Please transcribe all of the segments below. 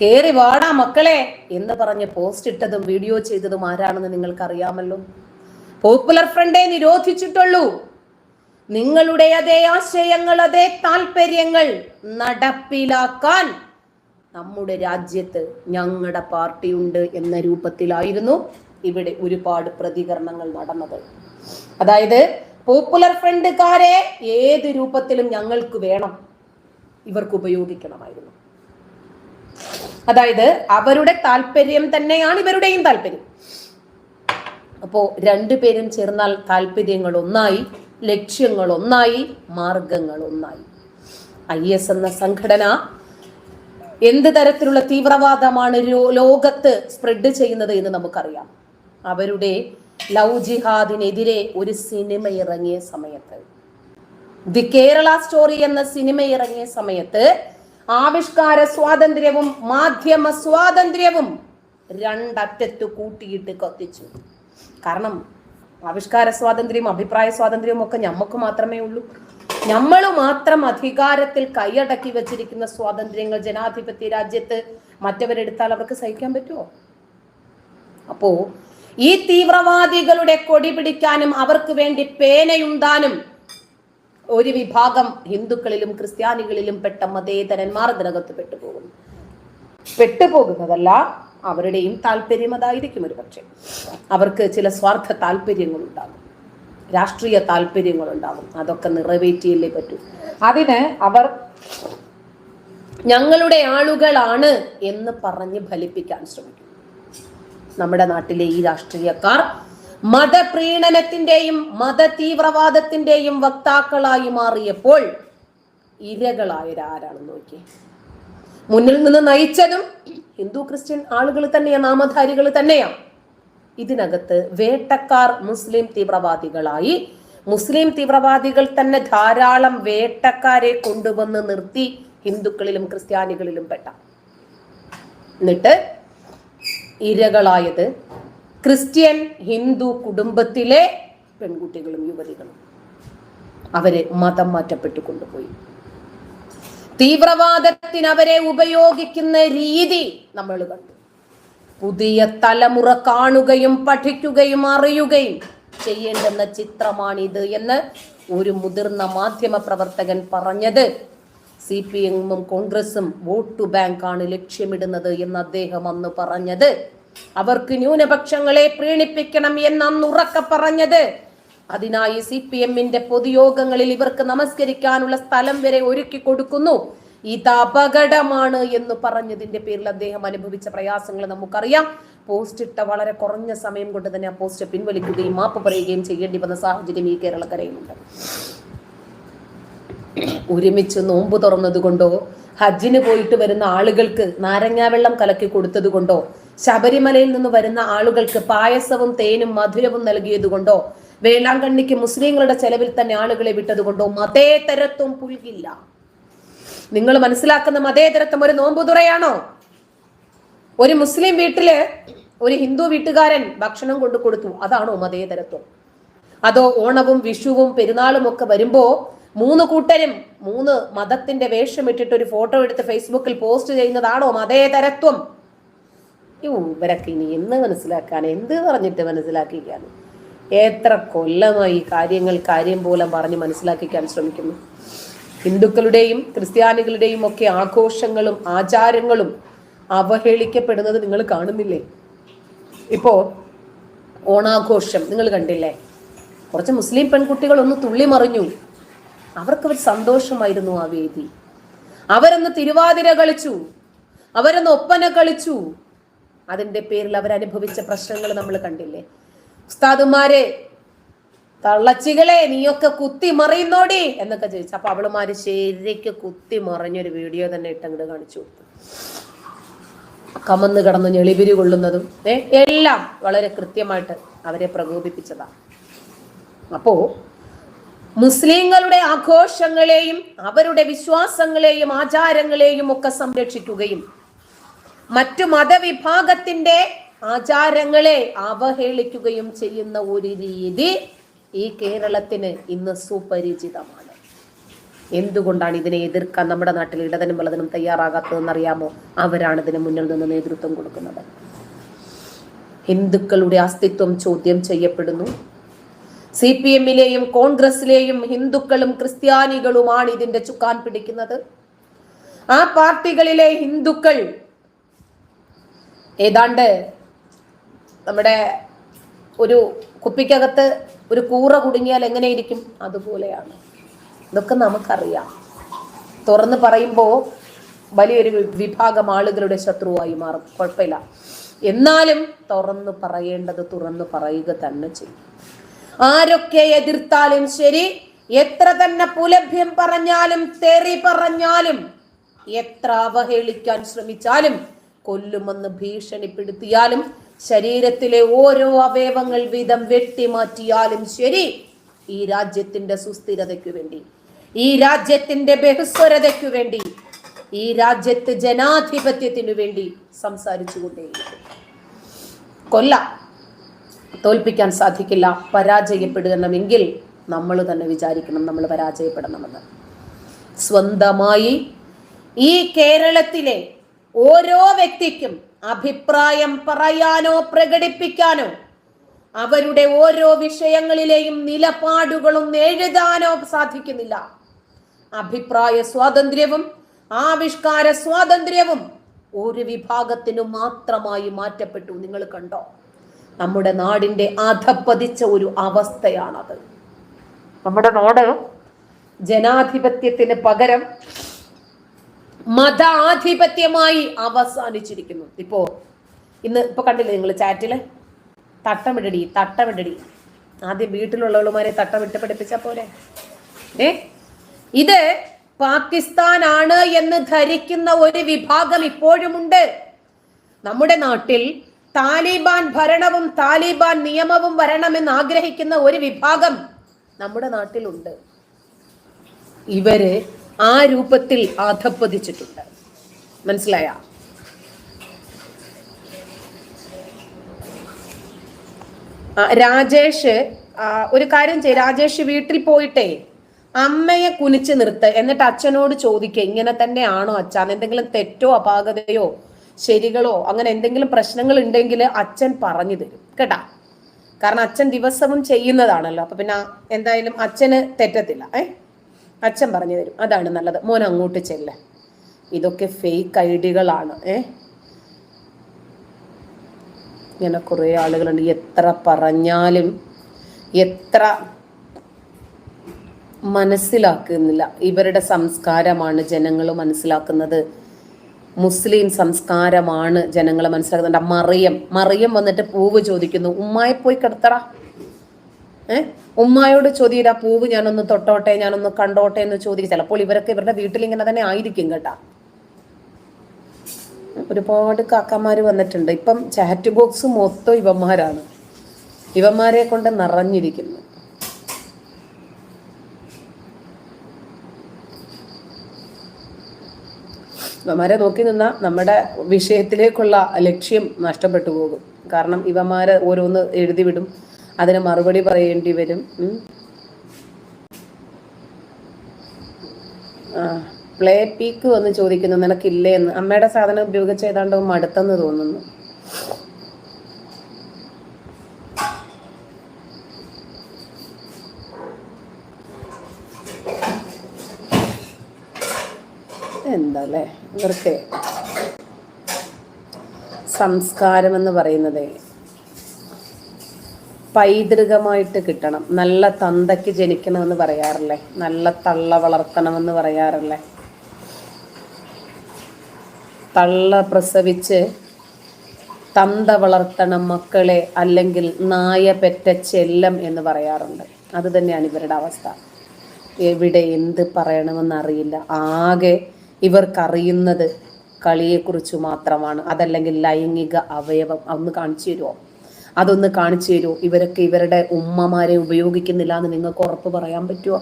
കേറി വാടാ മക്കളെ എന്ന് പറഞ്ഞ് പോസ്റ്റ് ഇട്ടതും വീഡിയോ ചെയ്തതും ആരാണെന്ന് നിങ്ങൾക്ക് അറിയാമല്ലോ പോപ്പുലർ ഫ്രണ്ടേ നിരോധിച്ചിട്ടുള്ളൂ. നിങ്ങളുടെ അതേ ആശയങ്ങൾ അതേ താല്പര്യങ്ങൾ നടപ്പിലാക്കാൻ നമ്മുടെ രാജ്യത്ത് ഞങ്ങളുടെ പാർട്ടിയുണ്ട് എന്ന രൂപത്തിലായിരുന്നു ഇവിടെ ഒരുപാട് പ്രതികരണങ്ങൾ നടന്നത്. അതായത് പോപ്പുലർ ഫ്രണ്ടുകാരെ ഏത് രൂപത്തിലും ഞങ്ങൾക്ക് വേണം. ഇവർക്ക് ഉപയോഗിക്കണമായിരുന്നു. അതായത് അവരുടെ താല്പര്യം തന്നെയാണ് ഇവരുടെയും താല്പര്യം. അപ്പോ രണ്ടുപേരും ചേർന്നാൽ താല്പര്യങ്ങൾ ഒന്നായി ലക്ഷ്യങ്ങൾ ഒന്നായി മാർഗങ്ങൾ ഒന്നായി. ഐ എസ് എന്ന സംഘടന എന്ത് തരത്തിലുള്ള തീവ്രവാദമാണ് ലോകത്ത് സ്പ്രെഡ് ചെയ്യുന്നത് എന്ന് നമുക്കറിയാം. അവരുടെ ലവ് ജിഹാദിനെതിരെ ഒരു സിനിമ ഇറങ്ങിയ സമയത്ത്. ദി കേരള സ്റ്റോറി എന്ന സിനിമ ഇറങ്ങിയ സമയത്ത് ആവിഷ്കാര സ്വാതന്ത്ര്യവും മാധ്യമ സ്വാതന്ത്ര്യവും രണ്ടറ്റത്ത് കൂട്ടിയിട്ട് കത്തിച്ചു. കാരണം ആവിഷ്കാര സ്വാതന്ത്ര്യവും അഭിപ്രായ സ്വാതന്ത്ര്യവും ഒക്കെ നമുക്ക് മാത്രമേ ഉള്ളൂ. നമ്മൾ മാത്രം അധികാരത്തിൽ കൈയടക്കി വെച്ചിരിക്കുന്ന സ്വാതന്ത്ര്യങ്ങൾ ജനാധിപത്യ രാജ്യത്ത് മറ്റവരെടുത്താൽ അവർക്ക് സഹിക്കാൻ പറ്റുമോ അപ്പോ ഈ തീവ്രവാദികളുടെ കൊടി പിടിക്കാനും അവർക്ക് വേണ്ടി പേനയുണ്ടാനും ഒരു വിഭാഗം ഹിന്ദുക്കളിലും ക്രിസ്ത്യാനികളിലും പെട്ട മതേതരന്മാർ ഇതിനകത്ത് പെട്ടുപോകുന്നു. പെട്ടുപോകുന്നതല്ല അവരുടെയും താല്പര്യം അതായിരിക്കും ഒരു പക്ഷേ. അവർക്ക് ചില സ്വാർത്ഥ താല്പര്യങ്ങൾ ഉണ്ടാകും. രാഷ്ട്രീയ താല്പര്യങ്ങൾ ഉണ്ടാകും. അതൊക്കെ നിറവേറ്റിയല്ലേ പറ്റൂ. അതിന് അവർ ഞങ്ങളുടെ ആളുകളാണ് എന്ന് പറഞ്ഞ് ഫലിപ്പിക്കാൻ ശ്രമിക്കും. നമ്മുടെ നാട്ടിലെ ഈ രാഷ്ട്രീയക്കാർ മതപ്രീണനത്തിന്റെയും മത തീവ്രവാദത്തിന്റെയും വക്താക്കളായി മാറിയപ്പോൾ ഇരകളായവരാരാണെന്ന് നോക്കി മുന്നിൽ നിന്ന് നയിച്ചതും ഹിന്ദു ക്രിസ്ത്യൻ ആളുകൾ തന്നെയാ നാമധാരികൾ തന്നെയാ. ഇതിനകത്ത് വേട്ടക്കാർ മുസ്ലിം തീവ്രവാദികളായി. മുസ്ലിം തീവ്രവാദികൾ തന്നെ ധാരാളം വേട്ടക്കാരെ കൊണ്ടുവന്ന് നിർത്തി ഹിന്ദുക്കളിലും ക്രിസ്ത്യാനികളിലും പെട്ട. എന്നിട്ട് ഇരകളായത് ക്രിസ്ത്യൻ ഹിന്ദു കുടുംബത്തിലെ പെൺകുട്ടികളും യുവതികളും അവരെ മതം മാറ്റപ്പെട്ടു കൊണ്ടുപോയി. തീവ്രവാദത്തിന് അവരെ ഉപയോഗിക്കുന്ന രീതി നമ്മൾ കണ്ടു. പുതിയ തലമുറ കാണുകയും പഠിക്കുകയും അറിയുകയും ചെയ്യേണ്ടുന്ന ചിത്രമാണിത് എന്ന് ഒരു മുതിർന്ന മാധ്യമ പ്രവർത്തകൻ പറഞ്ഞത്. സി പി എമ്മും കോൺഗ്രസും വോട്ടു ബാങ്കാണ് ലക്ഷ്യമിടുന്നത് എന്ന് അദ്ദേഹം അന്ന് പറഞ്ഞത്. അവർക്ക് ന്യൂനപക്ഷങ്ങളെ പ്രീണിപ്പിക്കണം എന്ന് അന്ന് ഉറക്കെ പറഞ്ഞത്. അതിനായി സി പി എമ്മിന്റെ പൊതുയോഗങ്ങളിൽ ഇവർക്ക് നമസ്കരിക്കാനുള്ള സ്ഥലം വരെ ഒരുക്കി കൊടുക്കുന്നു. ഇത് അപകടമാണ് എന്ന് പറഞ്ഞതിന്റെ പേരിൽ അദ്ദേഹം അനുഭവിച്ച പ്രയാസങ്ങൾ നമുക്കറിയാം. പോസ്റ്റ് ഇട്ട വളരെ കുറഞ്ഞ സമയം കൊണ്ട് തന്നെ ആ പോസ്റ്റ് പിൻവലിക്കുകയും മാപ്പ് പറയുകയും ചെയ്യേണ്ടി വന്ന സാഹചര്യം ഈ കേരളക്കരയിലുണ്ട്. ഒരുമിച്ച് നോമ്പ് തുറന്നത് കൊണ്ടോ ഹജ്ജിന് പോയിട്ട് വരുന്ന ആളുകൾക്ക് നാരങ്ങാവെള്ളം കലക്കി കൊടുത്തത് കൊണ്ടോ ശബരിമലയിൽ നിന്ന് വരുന്ന ആളുകൾക്ക് പായസവും തേനും മധുരവും നൽകിയതുകൊണ്ടോ വേളാങ്കണ്ണിക്ക് മുസ്ലിങ്ങളുടെ ചെലവിൽ തന്നെ ആളുകളെ വിട്ടതുകൊണ്ടോ മതേതരത്വം പുൽകില്ല. നിങ്ങൾ മനസ്സിലാക്കുന്ന മതേതരത്വം ഒരു നോമ്പുതുറയാണോ ഒരു മുസ്ലിം വീട്ടിൽ ഒരു ഹിന്ദു വീട്ടുകാരൻ ഭക്ഷണം കൊണ്ടു കൊടുത്തു അതാണോ മതേതരത്വം അതോ ഓണവും വിഷുവും പെരുന്നാളും ഒക്കെ വരുമ്പോ മൂന്ന് കൂട്ടരും മൂന്ന് മതത്തിന്റെ വേഷം ഇട്ടിട്ട് ഒരു ഫോട്ടോ എടുത്ത് ഫേസ്ബുക്കിൽ പോസ്റ്റ് ചെയ്യുന്നതാണോ മതേതരത്വം ഇവരൊക്കെ ഇനി എന്ന് മനസ്സിലാക്കാൻ എന്ത് പറഞ്ഞിട്ട് മനസ്സിലാക്കിക്കാൻ? എത്ര കൊല്ലമായി കാര്യങ്ങൾ കാര്യം പോലെ പറഞ്ഞ് മനസ്സിലാക്കിക്കാൻ ശ്രമിക്കുന്നു. ഹിന്ദുക്കളുടെയും ക്രിസ്ത്യാനികളുടെയും ഒക്കെ ആഘോഷങ്ങളും ആചാരങ്ങളും അവഹേളിക്കപ്പെടുന്നത് നിങ്ങൾ കാണുന്നില്ലേ? ഇപ്പോ ഓണാഘോഷം നിങ്ങൾ കണ്ടില്ലേ? കുറച്ച് മുസ്ലിം പെൺകുട്ടികൾ ഒന്ന് തുള്ളി മറിഞ്ഞു. അവർക്ക് ഒരു സന്തോഷമായിരുന്നു ആ വേദി. അവരൊന്ന് തിരുവാതിര കളിച്ചു. അവരൊന്ന് ഒപ്പന കളിച്ചു. അതിന്റെ പേരിൽ അവരനുഭവിച്ച പ്രശ്നങ്ങൾ നമ്മൾ കണ്ടില്ലേ? ഉസ്താദുമാരെ തള്ളച്ചികളെ നീയൊക്കെ കുത്തി മറിയുന്നോടി എന്നൊക്കെ ചോദിച്ചു. അപ്പൊ അവളുമാര് ശരിക്ക് കുത്തി മറിഞ്ഞൊരു വീഡിയോ തന്നെ ഇട്ടങ്ങോട്ട് കാണിച്ചു കൊടുത്തു. കമന്ന് കിടന്ന് ഞെളിപിരി കൊള്ളുന്നതും ഏ എല്ലാം വളരെ കൃത്യമായിട്ട് അവരെ പ്രകോപിപ്പിച്ചതാ. അപ്പോ മുസ്ലിങ്ങളുടെ ആഘോഷങ്ങളെയും അവരുടെ വിശ്വാസങ്ങളെയും ആചാരങ്ങളെയും ഒക്കെ സംരക്ഷിക്കുകയും മറ്റു മതവിഭാഗത്തിന്റെ ആചാരങ്ങളെ അവഹേളിക്കുകയും ചെയ്യുന്ന ഒരു രീതി ഈ കേരളത്തിന് ഇന്ന് സുപരിചിതമാണ്. എന്തുകൊണ്ടാണ് ഇതിനെ എതിർക്കാൻ നമ്മുടെ നാട്ടിൽ ഇടതനും വലതനും തയ്യാറാകാത്തതെന്ന് അറിയാമോ അവരാണ് ഇതിന് മുന്നിൽ നിന്ന് നേതൃത്വം കൊടുക്കുന്നത്. ഹിന്ദുക്കളുടെ അസ്തിത്വം ചോദ്യം ചെയ്യപ്പെടുന്നു. സി പി എമ്മിലെയും കോൺഗ്രസിലെയും ഹിന്ദുക്കളും ക്രിസ്ത്യാനികളുമാണ് ഇതിന്റെ ചുക്കാൻ പിടിക്കുന്നത്. ആ പാർട്ടികളിലെ ഹിന്ദുക്കൾ ഏതാണ്ട് നമ്മുടെ ഒരു കുപ്പിക്കകത്ത് ഒരു കൂറ കുടുങ്ങിയാൽ എങ്ങനെയിരിക്കും? അതുപോലെയാണ്. ഇതൊക്കെ നമുക്കറിയാം. തുറന്ന് പറയുമ്പോൾ വലിയൊരു വിഭാഗം ആളുകളുടെ ശത്രുവായി മാറും. കുഴപ്പമില്ല. എന്നാലും തുറന്നു പറയേണ്ടത് തുറന്നു പറയുക തന്നെ ചെയ്യും. ആരൊക്കെ എതിർത്താലും ശരി എത്ര തന്നെ പുലഭ്യം പറഞ്ഞാലും തെറി പറഞ്ഞാലും എത്ര അവഹേളിക്കാൻ ശ്രമിച്ചാലും കൊല്ലുമെന്ന് ഭീഷണിപ്പെടുത്തിയാലും ശരീരത്തിലെ ഓരോ അവയവങ്ങൾ വീതം വെട്ടിമാറ്റിയാലും ശരി ഈ രാജ്യത്തിന്റെ സുസ്ഥിരതയ്ക്കു വേണ്ടി ഈ രാജ്യത്തിന്റെ ബഹുസ്വരതയ്ക്കു വേണ്ടി ഈ രാജ്യത്ത് ജനാധിപത്യത്തിനു വേണ്ടി സംസാരിച്ചുകൊണ്ടേയിരിക്കും. കൊല്ല തോൽപ്പിക്കാൻ സാധിക്കില്ല പരാജയപ്പെടണമെങ്കിൽ നമ്മൾ തന്നെ വിചാരിക്കണം നമ്മൾ പരാജയപ്പെടണമെന്ന്. സ്വന്തമായി ഈ കേരളത്തിലെ ഓരോ വ്യക്തിക്കും അഭിപ്രായം പറയാനോ പ്രകടിപ്പിക്കാനോ അവരുടെ ഓരോ വിഷയങ്ങളിലെയും നിലപാടുകളും എഴുതാനോ സാധിക്കുന്നില്ല. അഭിപ്രായ സ്വാതന്ത്ര്യവും ആവിഷ്കാര സ്വാതന്ത്ര്യവും ഒരു വിഭാഗത്തിനു മാത്രമായി മാറ്റപ്പെട്ടു. നിങ്ങൾ കണ്ടോ? നമ്മുടെ നാടിന്റെ അധപ്പതിച്ച ഒരു അവസ്ഥയാണത്. നമ്മുടെ നാട് ജനാധിപത്യത്തിന് പകരം മതാധിപത്യമായി അവസാനിച്ചിരിക്കുന്നു. ഇപ്പോ ഇന്ന് ഇപ്പൊ കണ്ടില്ലേ നിങ്ങൾ ചാറ്റിൽ? തട്ടമിടടി തട്ടമിടടി. ആദ്യം വീട്ടിലുള്ളവളുമാരെ തട്ടമിട്ട് പഠിപ്പിച്ച പോലെ ഏ? ഇത് പാകിസ്ഥാനാണ് എന്ന് ധരിക്കുന്ന ഒരു വിഭാഗം ഇപ്പോഴുമുണ്ട്. നമ്മുടെ നാട്ടിൽ താലിബാൻ ഭരണവും താലിബാൻ നിയമവും വരണമെന്ന് ആഗ്രഹിക്കുന്ന ഒരു വിഭാഗം നമ്മുടെ നാട്ടിലുണ്ട്. ഇവർ ആ രൂപത്തിൽ അധപ്പതിച്ചിട്ടുണ്ട് മനസ്സിലായ? രാജേഷ് ഒരു കാര്യം ചെയ്യ. രാജേഷ് വീട്ടിൽ പോയിട്ടേ അമ്മയെ കുനിച്ച് നിർത്ത്. എന്നിട്ട് അച്ഛനോട് ചോദിക്കുക ഇങ്ങനെ തന്നെയാണോ അച്ഛൻ എന്തെങ്കിലും തെറ്റോ അപാകതയോ ശരികളോ അങ്ങനെ എന്തെങ്കിലും പ്രശ്നങ്ങൾ ഉണ്ടെങ്കിൽ അച്ഛൻ പറഞ്ഞു തരും. കേട്ടാ? കാരണം അച്ഛൻ ദിവസവും ചെയ്യുന്നതാണല്ലോ. അപ്പൊ പിന്നെ എന്തായാലും അച്ഛന് തെറ്റത്തില്ല. ഏ? അച്ഛൻ പറഞ്ഞു തരും. അതാണ് നല്ലത്. മോൻ അങ്ങോട്ട് ചെല്ല. ഇതൊക്കെ ഫേക്ക് ഐഡികളാണ്. ഏ? ഇങ്ങനെ കുറേ ആളുകളുണ്ട്. എത്ര പറഞ്ഞാലും എത്ര മനസ്സിലാക്കുന്നില്ല. ഇവരുടെ സംസ്കാരമാണ് ജനങ്ങൾ മനസ്സിലാക്കുന്നത്. മുസ്ലിം സംസ്കാരമാണ് ജനങ്ങൾ മനസ്സിലാക്കുന്നുണ്ട്. മറിയം. മറിയം വന്നിട്ട് പൂവ് ചോദിക്കുന്നു. ഉമ്മായി പോയി കിടത്തടാ. ഏ? ഉമ്മായോട് ചോദിയില്ല പൂവ് ഞാനൊന്ന് തൊട്ടോട്ടെ ഞാനൊന്ന് കണ്ടോട്ടെ എന്ന് ചോദിക്കും. ചിലപ്പോൾ ഇവരൊക്കെ ഇവരുടെ വീട്ടിൽ ഇങ്ങനെ തന്നെ ആയിരിക്കും കേട്ടാ. ഒരുപാട് കാക്കമാര് വന്നിട്ടുണ്ട്. ഇപ്പം ചാറ്റ് ബോക്സ് മൊത്തം ഇവന്മാരാണ്. ഇവന്മാരെ കൊണ്ട് നിറഞ്ഞിരിക്കുന്നു. ഇവന്മാരെ നോക്കി നിന്നാൽ നമ്മുടെ വിഷയത്തിലേക്കുള്ള ലക്ഷ്യം നഷ്ടപ്പെട്ടു പോകും. കാരണം ഇവന്മാരെ ഓരോന്ന് എഴുതി വിടും. അതിന് മറുപടി പറയേണ്ടി വരും. ആ പ്ലേ പീക്ക് വന്ന് ചോദിക്കുന്നു നിനക്കില്ലേ? എന്ന്. അമ്മയുടെ സാധനം ഉപയോഗിച്ച് ഏതാണ്ട് മടുത്തെന്ന് തോന്നുന്നു. എന്താല്ലേ? ഇവർക്ക് സംസ്കാരം എന്ന് പറയുന്നത്. പൈതൃകമായിട്ട് കിട്ടണം. നല്ല തന്തയ്ക്ക് ജനിക്കണമെന്ന് പറയാറില്ലേ? നല്ല തള്ള വളർത്തണമെന്ന് പറയാറില്ലേ? തള്ള പ്രസവിച്ച് തന്ത വളർത്തണം മക്കളെ അല്ലെങ്കിൽ നായ പെറ്റ ചെല്ലം എന്ന് പറയാറുണ്ട്. അത് തന്നെയാണ് ഇവരുടെ അവസ്ഥ. എവിടെ എന്ത് പറയണമെന്നറിയില്ല ആകെ ഇവർക്കറിയുന്നത് കളിയെക്കുറിച്ച് മാത്രമാണ്. അതല്ലെങ്കിൽ ലൈംഗിക അവയവം. ഒന്ന് കാണിച്ചു തരുമോ അതൊന്ന് കാണിച്ചു തരുമോ ഇവരൊക്കെ ഇവരുടെ ഉമ്മമാരെ ഉപയോഗിക്കുന്നില്ല എന്ന് നിങ്ങൾക്ക് ഉറപ്പ് പറയാൻ പറ്റുമോ?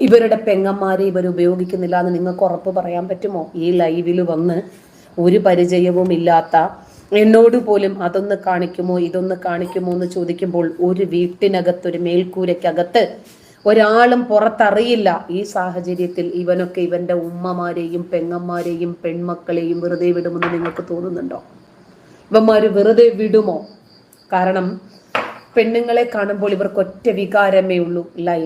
ഇവരുടെ പെങ്ങന്മാരെ ഇവർ ഉപയോഗിക്കുന്നില്ല എന്ന് നിങ്ങൾക്ക് ഉറപ്പ് പറയാൻ പറ്റുമോ? ഈ ലൈവിൽ വന്ന് ഒരു പരിചയവും ഇല്ലാത്ത എന്നോട് പോലും അതൊന്ന് കാണിക്കുമോ ഇതൊന്ന് കാണിക്കുമോ എന്ന് ചോദിക്കുമ്പോൾ ഒരു വീട്ടിനകത്ത് ഒരു മേൽക്കൂരയ്ക്കകത്ത് ഒരാളും പുറത്തറിയില്ല. ഈ സാഹചര്യത്തിൽ ഇവനൊക്കെ ഇവന്റെ ഉമ്മമാരെയും പെങ്ങന്മാരെയും പെൺമക്കളെയും വെറുതെ വിടുമെന്ന് നിങ്ങൾക്ക് തോന്നുന്നുണ്ടോ? ഇവന്മാര് വെറുതെ വിടുമോ? കാരണം പെണ്ണുങ്ങളെ കാണുമ്പോൾ ഇവർക്ക് ഒറ്റ വികാരമേ ഉള്ളൂ ലൈ